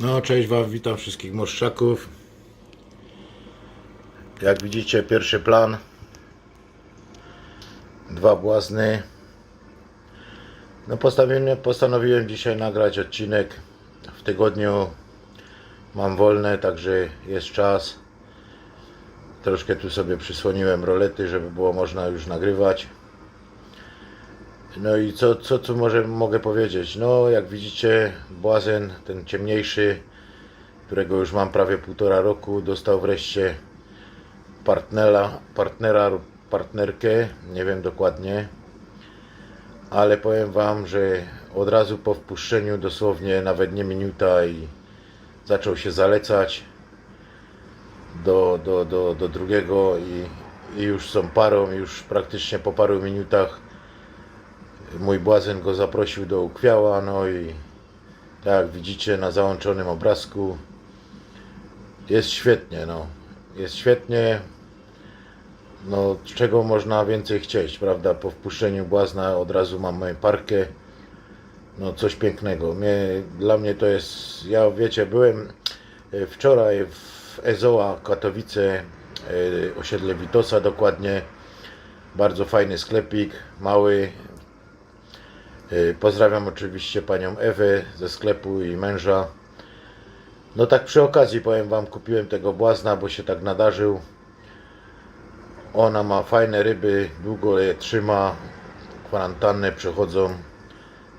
No, cześć Wam, witam wszystkich morszczaków. Jak widzicie, pierwszy plan. Dwa błazny. No, postanowiłem, postanowiłem dzisiaj nagrać odcinek. W tygodniu mam wolne, także jest czas. Troszkę tu sobie przysłoniłem rolety, żeby było można już nagrywać. No i co, co tu może mogę powiedzieć? No, jak widzicie, błazen, ten ciemniejszy, którego już mam prawie półtora roku, dostał wreszcie partnera, partnera lub partnerkę, nie wiem dokładnie, ale powiem Wam, że od razu po wpuszczeniu, dosłownie nawet nie minuta i zaczął się zalecać do, do, do, do drugiego i, i już są parą, już praktycznie po paru minutach mój błazen go zaprosił do ukwiała, no i tak jak widzicie na załączonym obrazku jest świetnie, no. Jest świetnie. No, czego można więcej chcieć, prawda? Po wpuszczeniu błazna od razu mam moją parkę. No, coś pięknego. Mnie, dla mnie to jest, ja wiecie, byłem e, wczoraj w Ezoa Katowice, e, osiedle Witosa dokładnie. Bardzo fajny sklepik, mały, Pozdrawiam oczywiście panią Ewę ze sklepu i męża. No tak przy okazji powiem wam, kupiłem tego błazna, bo się tak nadarzył. Ona ma fajne ryby, długo je trzyma, kwarantannę przechodzą,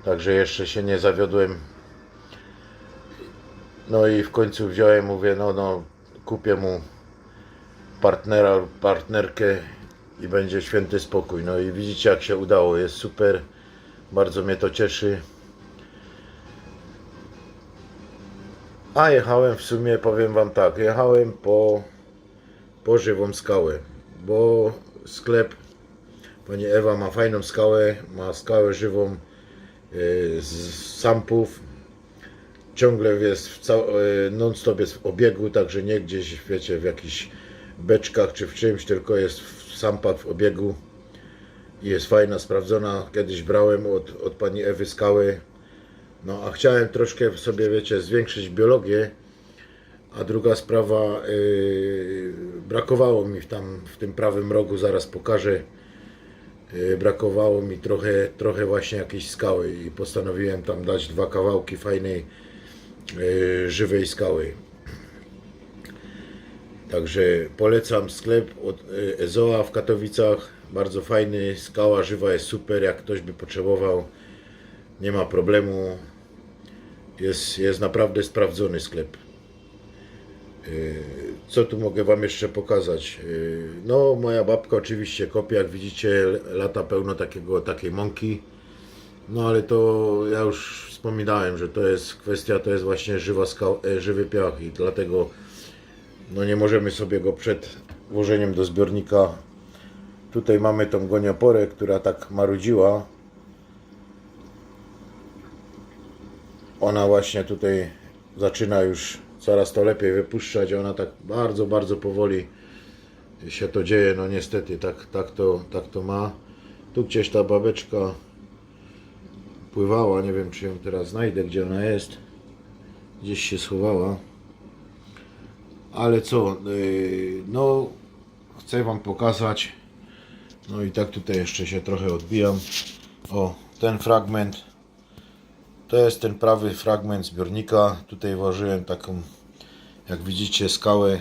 także jeszcze się nie zawiodłem. No i w końcu wziąłem, mówię, no no kupię mu partnera partnerkę i będzie święty spokój. No i widzicie jak się udało, jest super. Bardzo mnie to cieszy. A jechałem w sumie, powiem Wam tak, jechałem po, po żywą skałę, bo sklep Pani Ewa ma fajną skałę, ma skałę żywą yy, z sampów. Ciągle jest w yy, non-stop jest w obiegu, także nie gdzieś, wiecie, w jakichś beczkach czy w czymś, tylko jest w sampach w obiegu jest fajna, sprawdzona. Kiedyś brałem od, od pani Ewy Skały. No a chciałem troszkę sobie, wiecie, zwiększyć biologię. A druga sprawa, yy, brakowało mi tam w tym prawym rogu, zaraz pokażę. Yy, brakowało mi trochę, trochę właśnie jakiejś skały i postanowiłem tam dać dwa kawałki fajnej yy, żywej skały. Także polecam sklep od y, Ezoa w Katowicach. Bardzo fajny, skała żywa jest super. Jak ktoś by potrzebował, nie ma problemu. Jest, jest naprawdę sprawdzony sklep. Y, Co tu mogę Wam jeszcze pokazać? Y, No, moja babka oczywiście kopie, jak widzicie, lata pełno takiego, takiej mąki. No ale to ja już wspominałem, że to jest kwestia, to jest właśnie żywa skał, e, żywy piach i dlatego no nie możemy sobie go przed włożeniem do zbiornika. Tutaj mamy tą gonioporę, która tak marudziła. Ona właśnie tutaj zaczyna już coraz to lepiej wypuszczać. Ona tak bardzo, bardzo powoli się to dzieje. No niestety tak, tak, to, tak to ma. Tu gdzieś ta babeczka pływała. Nie wiem czy ją teraz znajdę, gdzie ona jest. Gdzieś się schowała. Ale co, yy, no chcę Wam pokazać. No i tak tutaj jeszcze się trochę odbijam. O, ten fragment. To jest ten prawy fragment zbiornika. Tutaj włożyłem taką, jak widzicie, skałę.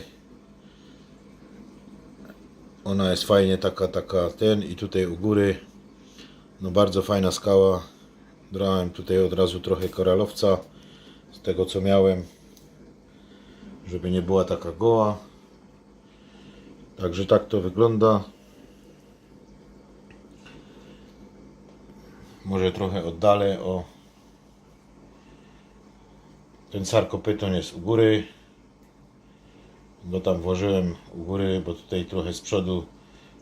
Ona jest fajnie taka, taka ten i tutaj u góry. No bardzo fajna skała. Brałem tutaj od razu trochę koralowca z tego co miałem żeby nie była taka goła. Także tak to wygląda. Może trochę oddalę o ten sarkopyton jest u góry. Bo tam włożyłem u góry, bo tutaj trochę z przodu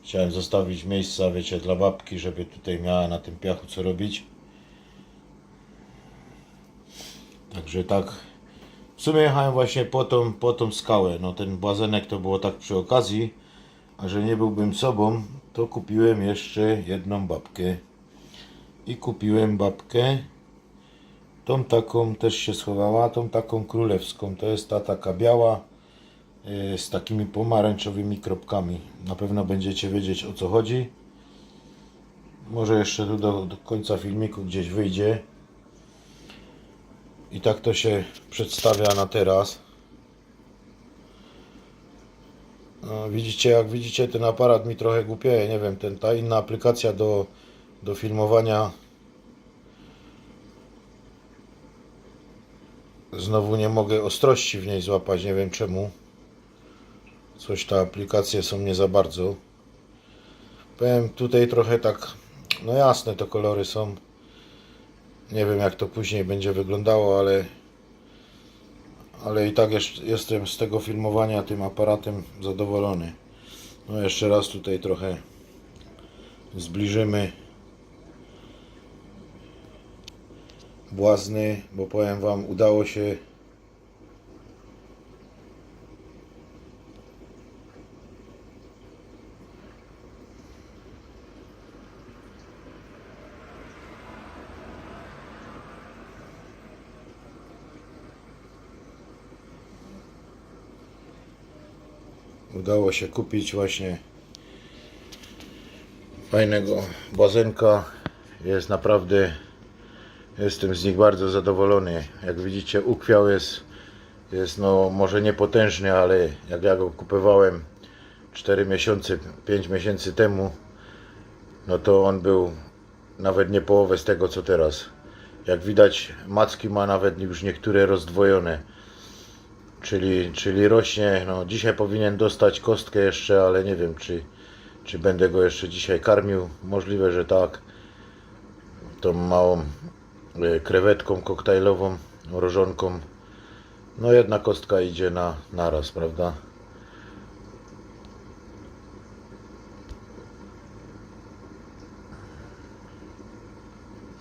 chciałem zostawić miejsca, wiecie, dla babki, żeby tutaj miała na tym piachu co robić. Także tak w sumie jechałem właśnie po tą, po tą skałę. No ten błazenek to było tak przy okazji, a że nie byłbym sobą, to kupiłem jeszcze jedną babkę. I kupiłem babkę Tą taką też się schowała, tą taką królewską. To jest ta taka biała yy, z takimi pomarańczowymi kropkami. Na pewno będziecie wiedzieć o co chodzi. Może jeszcze tu do, do końca filmiku gdzieś wyjdzie. I tak to się przedstawia na teraz. No, widzicie, jak widzicie, ten aparat mi trochę głupieje. Nie wiem, ten, ta inna aplikacja do, do filmowania. Znowu nie mogę ostrości w niej złapać, nie wiem czemu. Coś te aplikacje są nie za bardzo. Powiem tutaj trochę tak, no jasne te kolory są. Nie wiem jak to później będzie wyglądało, ale ale i tak jestem z tego filmowania tym aparatem zadowolony. No jeszcze raz tutaj trochę zbliżymy błazny, bo powiem wam udało się udało się kupić właśnie fajnego bazenka. Jest naprawdę, jestem z nich bardzo zadowolony. Jak widzicie, ukwiał jest, jest no może niepotężny, ale jak ja go kupowałem 4 miesiące, 5 miesięcy temu, no to on był nawet nie połowę z tego co teraz. Jak widać, macki ma nawet już niektóre rozdwojone. Czyli, czyli rośnie, no dzisiaj powinien dostać kostkę jeszcze, ale nie wiem czy, czy będę go jeszcze dzisiaj karmił. Możliwe, że tak. Tą małą krewetką koktajlową, mrożonką. No jedna kostka idzie na naraz, prawda?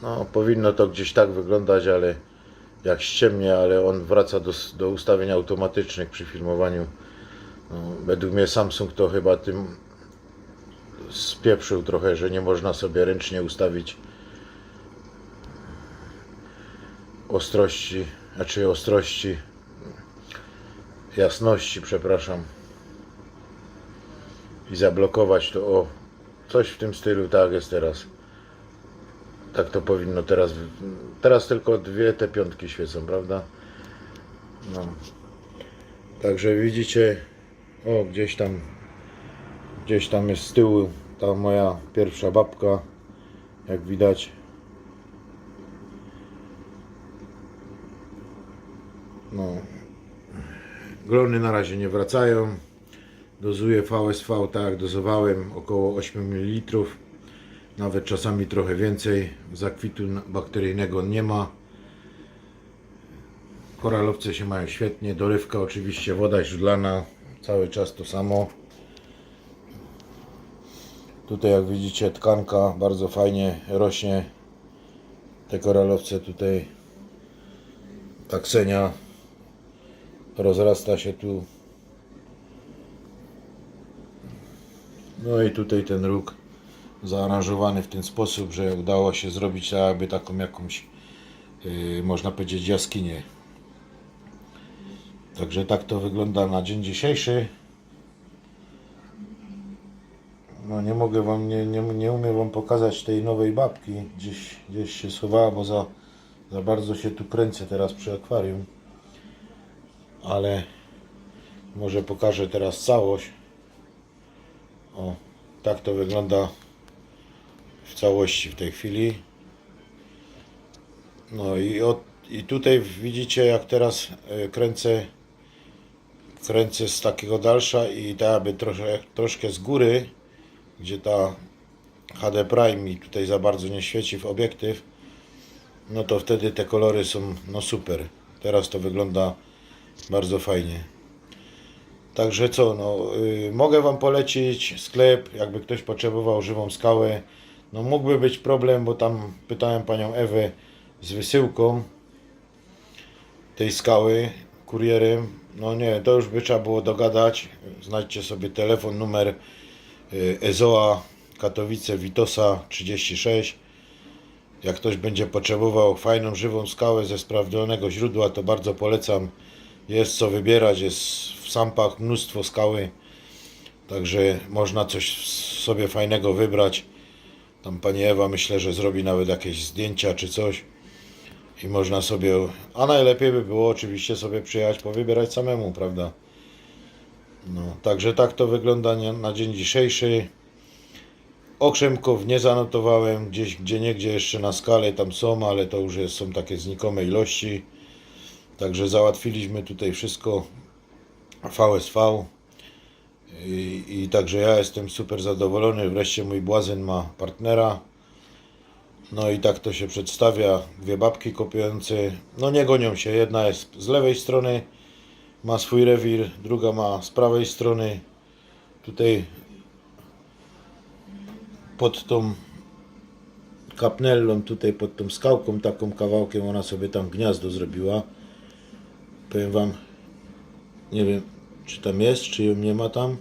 No powinno to gdzieś tak wyglądać, ale jak ściemnie, ale on wraca do, do ustawień automatycznych przy filmowaniu. No, według mnie Samsung to chyba tym spieprzył trochę, że nie można sobie ręcznie ustawić ostrości, znaczy ostrości, jasności, przepraszam. I zablokować to o coś w tym stylu, tak jest teraz. Tak to powinno teraz. Teraz tylko dwie te piątki świecą, prawda? No. Także widzicie, o gdzieś tam, gdzieś tam jest z tyłu ta moja pierwsza babka, jak widać. No. Glony na razie nie wracają. Dozuję VSV tak jak dozowałem, około 8 ml nawet czasami trochę więcej. Zakwitu bakteryjnego nie ma. Koralowce się mają świetnie. Dorywka oczywiście, woda źródlana, cały czas to samo. Tutaj jak widzicie tkanka bardzo fajnie rośnie. Te koralowce tutaj taksenia rozrasta się tu. No i tutaj ten róg zaaranżowany w ten sposób, że udało się zrobić jakby taką jakąś, yy, można powiedzieć, jaskinię. Także tak to wygląda na dzień dzisiejszy. No nie mogę wam, nie, nie, nie umiem wam pokazać tej nowej babki. Gdzieś, gdzieś się schowała, bo za, za bardzo się tu kręcę teraz przy akwarium. Ale może pokażę teraz całość. O, tak to wygląda w całości w tej chwili. No i, od, i tutaj widzicie jak teraz e, kręcę kręcę z takiego dalsza i tak jakby trosze, troszkę z góry, gdzie ta HD Prime mi tutaj za bardzo nie świeci w obiektyw, no to wtedy te kolory są no super. Teraz to wygląda bardzo fajnie. Także co, no, y, mogę Wam polecić sklep, jakby ktoś potrzebował żywą skałę. No mógłby być problem, bo tam pytałem panią Ewę z wysyłką tej skały kurierem. No nie, to już by trzeba było dogadać. Znajdźcie sobie telefon, numer y, Ezoa Katowice Witosa 36. Jak ktoś będzie potrzebował fajną, żywą skałę ze sprawdzonego źródła, to bardzo polecam. Jest co wybierać, jest w sampach mnóstwo skały. Także można coś sobie fajnego wybrać. Tam pani Ewa myślę, że zrobi nawet jakieś zdjęcia czy coś. I można sobie, a najlepiej by było oczywiście sobie przyjechać, powybierać samemu, prawda? No, także tak to wygląda na dzień dzisiejszy. Okrzemków nie zanotowałem, gdzieś gdzie niegdzie jeszcze na skalę tam są, ale to już jest, są takie znikome ilości. Także załatwiliśmy tutaj wszystko VSV. I, I także ja jestem super zadowolony. Wreszcie mój błazen ma partnera. No i tak to się przedstawia. Dwie babki kopiujące. No nie gonią się. Jedna jest z lewej strony, ma swój rewir, druga ma z prawej strony. Tutaj pod tą kapnellą, tutaj pod tą skałką, taką kawałkiem ona sobie tam gniazdo zrobiła. Powiem Wam, nie wiem czy tam jest, czy ją nie ma tam,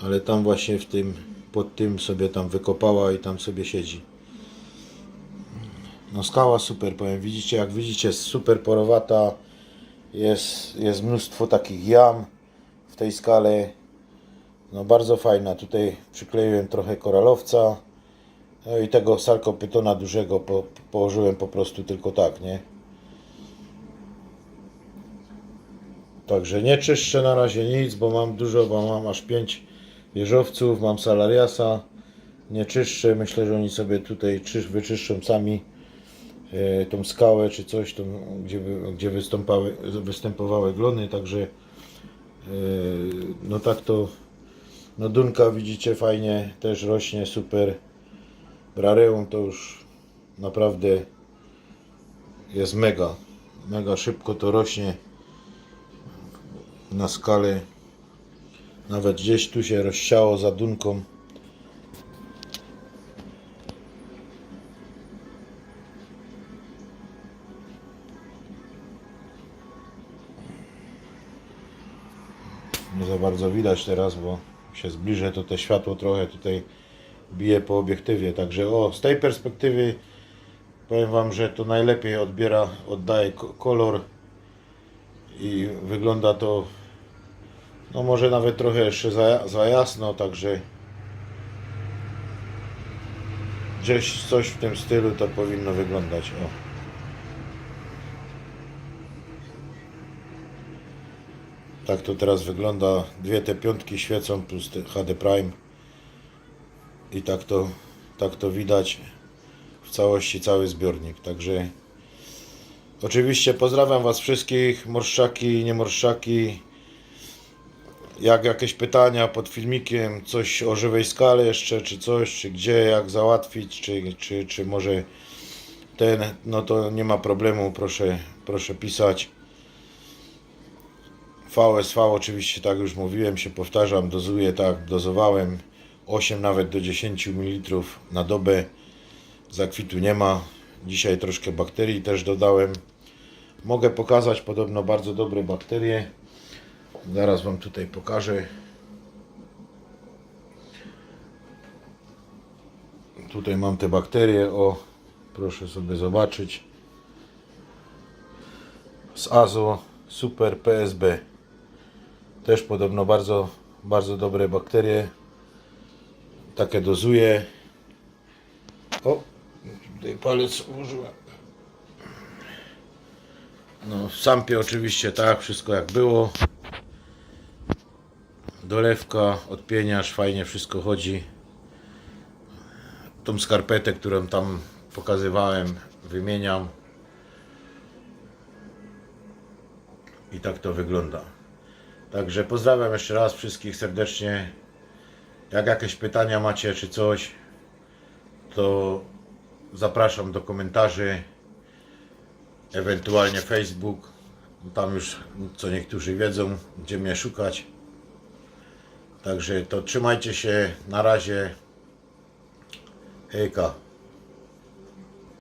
ale tam właśnie w tym, pod tym sobie tam wykopała i tam sobie siedzi. No skała super, powiem, widzicie, jak widzicie jest super porowata, jest, jest mnóstwo takich jam w tej skale, no bardzo fajna, tutaj przykleiłem trochę koralowca, no i tego sarkopytona dużego po, położyłem po prostu tylko tak, nie? Także nie czyszczę na razie nic, bo mam dużo, bo mam aż 5 wieżowców, mam salariasa. Nie czyszczę, myślę, że oni sobie tutaj czysz, wyczyszczą sami e, tą skałę czy coś, tą, gdzie, gdzie występowały, występowały glony, także e, no tak to no Dunka widzicie fajnie też rośnie, super. Brareum to już naprawdę jest mega, mega szybko to rośnie na skalę. Nawet gdzieś tu się rozsiało za dunką. Nie za bardzo widać teraz, bo się zbliżę, to te światło trochę tutaj bije po obiektywie. Także o, z tej perspektywy powiem Wam, że to najlepiej odbiera, oddaje ko- kolor i wygląda to no może nawet trochę jeszcze za, za jasno, także gdzieś coś w tym stylu to powinno wyglądać. O. Tak to teraz wygląda. Dwie te piątki świecą plus HD Prime. I tak to, tak to widać w całości cały zbiornik. Także oczywiście pozdrawiam Was wszystkich, morszczaki niemorszczaki. Jak jakieś pytania pod filmikiem, coś o żywej skale jeszcze, czy coś, czy gdzie, jak załatwić, czy, czy, czy może ten, no to nie ma problemu, proszę, proszę pisać. VSV oczywiście, tak już mówiłem, się powtarzam, dozuję tak, dozowałem 8 nawet do 10 ml na dobę. Zakwitu nie ma. Dzisiaj troszkę bakterii też dodałem. Mogę pokazać podobno bardzo dobre bakterie. Zaraz Wam tutaj pokażę. Tutaj mam te bakterie, o, proszę sobie zobaczyć. Z Azo Super PSB. Też podobno bardzo, bardzo dobre bakterie. Takie dozuję. O, tutaj palec ułożyłem. No, w sampie oczywiście tak, wszystko jak było. Dolewka, odpieniasz, fajnie wszystko chodzi. Tą skarpetę, którą tam pokazywałem, wymieniam. I tak to wygląda. Także pozdrawiam jeszcze raz wszystkich serdecznie. Jak jakieś pytania macie czy coś, to zapraszam do komentarzy, ewentualnie Facebook. Tam już co niektórzy wiedzą, gdzie mnie szukać. Także to trzymajcie się. Na razie. Hejka.